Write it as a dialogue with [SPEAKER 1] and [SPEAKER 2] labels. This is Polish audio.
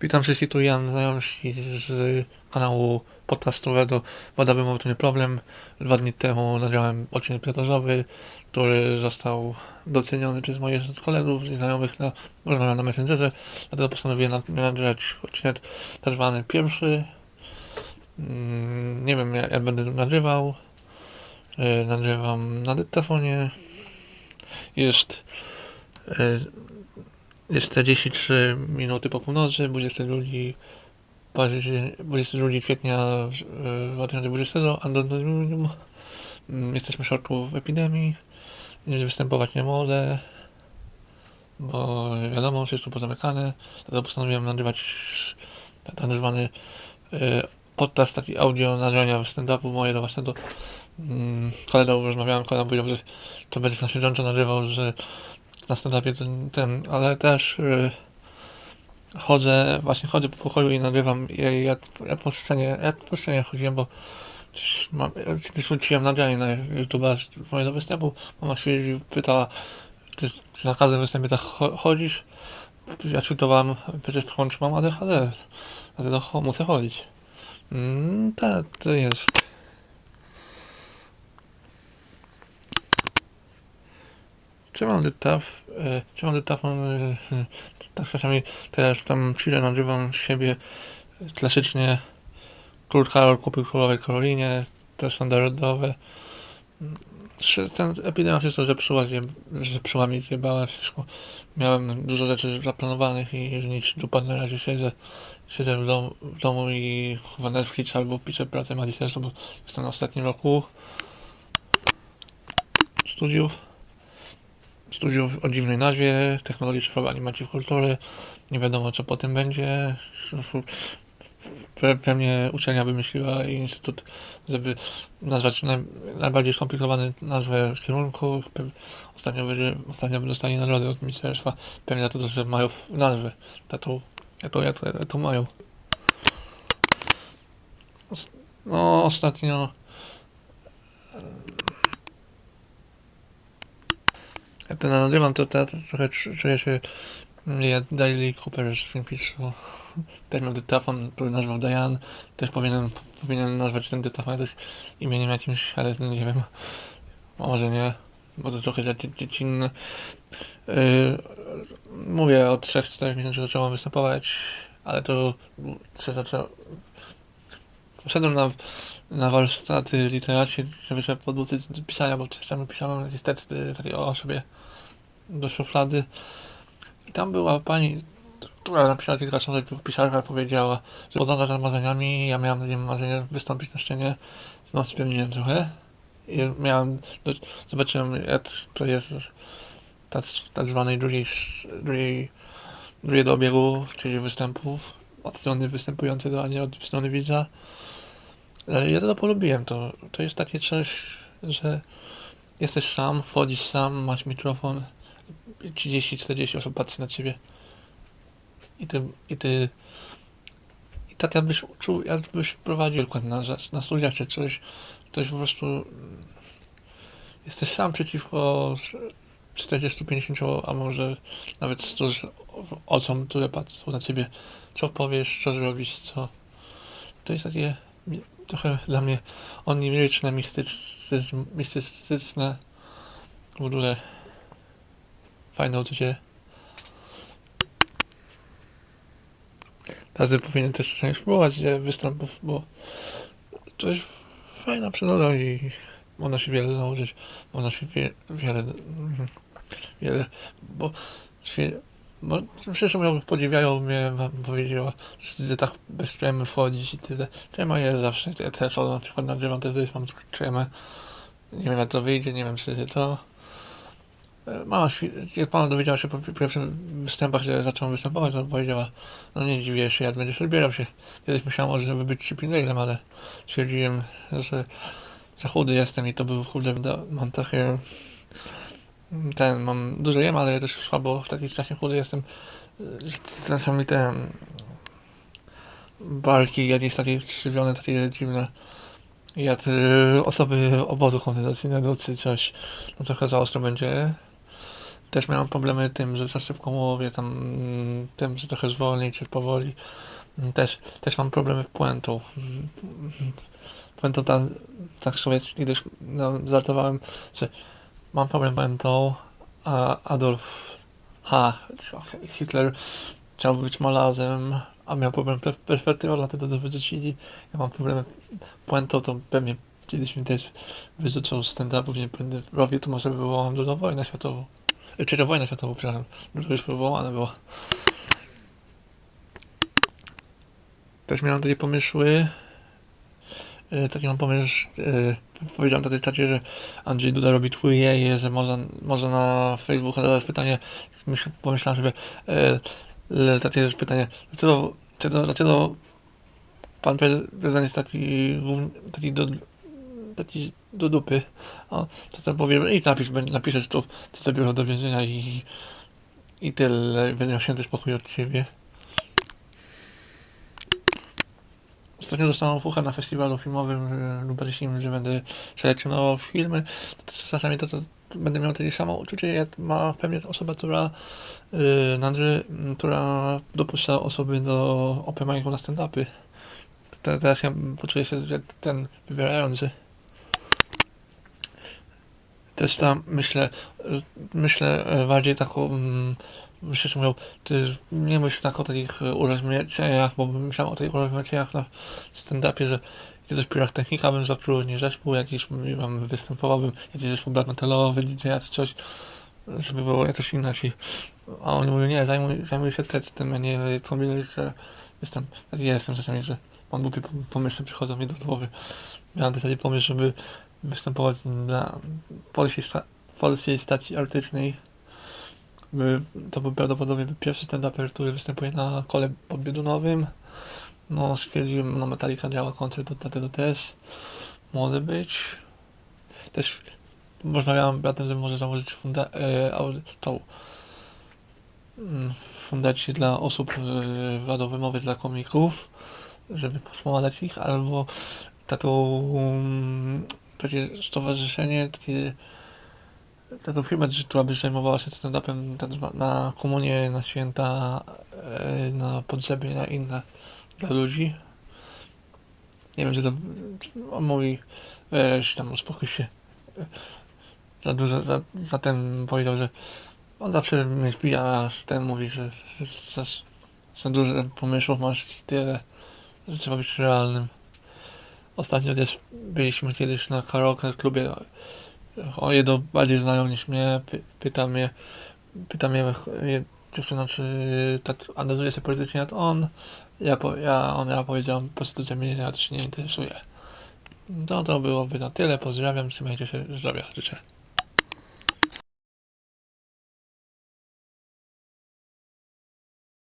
[SPEAKER 1] Witam wszystkich, tu Jan Zajączki z kanału podcastowego to nie problem. Dwa dni temu nagrałem odcinek pilotażowy, który został doceniony przez moich kolegów i znajomych na, można na Messengerze, dlatego postanowiłem nagrać odcinek tak zwany pierwszy. Mm, Nie wiem jak, jak będę nagrywał. E, Nagrywam na dyktafonie. Jest e, jest 43 minuty po północy, 22 października, 22 kwietnia e, 2020, Andonium. Mm, Jesteśmy w środku epidemii. Występować nie mogę, bo wiadomo, tu pozamykane. Dlatego postanowiłem nagrywać tak zwany e, podcast, taki audio nagrania stand-upu mojego własnego. Mm, Kolegą rozmawiałem, kolega powiedział, że to będzie na siedząco nagrywał, że na stand-upie ten, ten, ale też y, chodzę, właśnie chodzę po pokoju i nagrywam ja, ja, ja po scenie, ja po scenie chodziłem, bo kiedyś wróciłem nagranie na YouTube'a z mojego występu, mama się pytała, czy, czy na każdym występie tak cho- chodzisz? Ja czytowałem, przecież kończ mam ADHD, dlatego muszę chodzić. Mm, tak, to jest. Trzymam dyktaf, e, trzymam dyktafon, e, tak czasami teraz tam chwilę nagrywam siebie klasycznie Król Karol kupił królowej Karolinie, to standardowe. Ten epidemia wszystko zepsuła, zje- zepsuła mi, zjebała wszystko. Miałem dużo rzeczy zaplanowanych i nic dupa na razie siedzę. Siedzę w, dom, w domu i chyba Netflix albo piszę pracę magisterską, bo jestem na ostatnim roku studiów studiów o dziwnej nazwie, technologii cyfrowej animacji w kultury. Nie wiadomo, co potem będzie. Pe- Pewnie uczelnia wymyśliła i instytut, żeby nazwać naj, najbardziej skomplikowany nazwę z kierunku. Ostatnio, będzie, ostatnio dostanie nagrodę od ministerstwa. Pewnie za to, że mają nazwę. Taką, jaką, jaką, mają. No, ostatnio Jak to nagrywam, to, to trochę czu- czuję się mm, jak Daily Cooper z Twin Peaksu. Też miał dyktafon, który nazwał Diane. Też powinien, powinien nazwać ten dyktafon jakoś imieniem jakimś, ale no nie wiem. Może nie, bo to trochę dzie- dziecinne. Yy, mówię, od 3-4 miesięcy zacząłem występować, ale to się zaczęło... Poszedłem na, na warsztaty literacji, żeby sobie podłuczyć do pisania, bo czasami pisałem jakieś teksty o sobie do szuflady. I tam była pani, która napisała kilka książek, pisarka powiedziała, że podąża za marzeniami. Ja miałem takie marzenie wystąpić na scenie, znowu spełniłem trochę. I miałem, do, zobaczyłem to jest tak, tak zwanej drugiej, drugiej, drugiego obiegu, czyli występów od strony występującego, a nie od strony widza. Ale ja to polubiłem, to, to jest takie coś, że jesteś sam, wchodzisz sam, masz mikrofon, 30-40 osób patrzy na ciebie i ty, i ty i tak jakbyś czuł, jakbyś prowadził na, na studiach czy coś, ktoś po prostu mm, jesteś sam przeciwko 40-50, a może nawet 100 osobom, które patrzą na ciebie, co powiesz, co zrobisz, co. To jest takie trochę dla mnie oniryczne, mistyczne, mistyczne w ogóle fajne uczucie. Teraz powinien też czasami spróbować występów, bo to jest fajna przygoda i można się wiele nauczyć. Można się wie, wiele, mhm, wiele, bo bo wszyscy mówią, podziwiają mnie, wam powiedziała, że tak bez tremy wchodzić i tyle. Trema jest zawsze, ja o, na przykład nagrywam, jest mam tremę. Nie wiem jak to wyjdzie, nie wiem czy to... E, Mama, jak mama dowiedziała się po pierwszych występach, że zacząłem występować, to powiedziała, no nie dziwię się, jak będziesz odbierał się. Kiedyś myślałem, że być chipinglem, ale stwierdziłem, że za chudy jestem i to był chudy, mam takie, ten, mam dużo jem, ale ja też słabo, w takim czasie chudy jestem, czasami te barki jakieś takie krzywione, takie dziwne, jak y, osoby obozu koncentracyjnego czy coś, no trochę za ostro będzie. też miałem problemy tym, że za szybko mówię, tam mm, tym, że trochę zwolnić, czy powoli. Mm, Też, też mam problemy puentą. Mm, Puentą tam, tak sobie kiedyś no, żartowałem, że mam problem a Adolf H. Hitler chciał być malarzem, a miał problem perspektywą, dlatego to wyrzucili. Ja mam problem puentą, to pewnie kiedyś mi też wyrzucą stand-upów, nie będę robił, to może było drugą wojnę światową. E, Czy to wojna światowa, przepraszam. Już wywołana była. Też miałem takie pomysły. E, Taki mam pomysł, e, powiedziałem na tej czacie, że Andrzej Duda robi twoje, że może, może na Facebooku zadać pytanie, myśl, pomyślałem sobie, e, takie jest pytanie, dlaczego, dlaczego, dlaczego pan prezydent jest taki, taki do, taki do dupy, a czasem powiem, i napisz, napiszesz to, co zabiorą do więzienia i, i tyle, będę miał święty spokój od ciebie. Ostatnio dostałem fucha na festiwalu filmowym że- lubelskim, że będę selekcjonował filmy. Czasami to, to będę miał takie samo uczucie, jak ma pewnie osoba, która yy, Nandry, m, która dopuszcza osoby do open micu na stand-upy. Te- Teraz ja poczuję się jak ten wybierający. Też tam myślę, myślę bardziej taką, mm, wszyscy mówią, ty nie myśl tak o takich urozmaiceniach, bo bym myślał o takich urozmaiceniach na stand-upie, że jakiegoś pirotechnika bym zatrudnił, zespół jakiś, wiem, występowałbym, jakiś zespół black metalowy, DJ czy coś, żeby było jakoś inaczej. A oni mówią, nie, zajmuj, zajmuj się tekstem, a nie kombinuj, że jestem, tak ja jestem czasami, że mam głupie pom- pomysły przychodzą mi do głowy. Miałem taki pomysł, żeby występować na polskiej, sta- polskiej stacji artystycznej. To był prawdopodobnie pierwszy stand-uper, który występuje na kole podbiedunowym. No, stwierdziłem, no Metallica działa koncert, dlatego też może być. Też rozmawiałem z bratem, że może założyć funda e, tą mm, fundację dla osób e, wady wymowy dla komików, żeby wspomagać ich, albo taką mm, takie stowarzyszenie, takie, taką firmę, która by zajmowała się stand-upem tak na komunie, na święta, e, na pogrzeby, na inne dla ludzi. Nie wiem, czy to on mówi, weź tam uspokój się. Za dużo, za, za ten powiedział, że on zawsze mnie zbija, a ten mówi, że, że, za dużo pomysłów masz i tyle, że trzeba być realnym. Ostatnio też byliśmy kiedyś na karaoke klubie. O jedno bardziej znają niż mnie. Py, pyta mnie, pyta mnie dziewczyna, czy tak analizuje się politycznie jak on. Ja, po, ja, on, ja powiedziałem po prostu, że mnie się nie interesuje. No to byłoby na tyle. Pozdrawiam, trzymajcie się zdrowia. Życzę.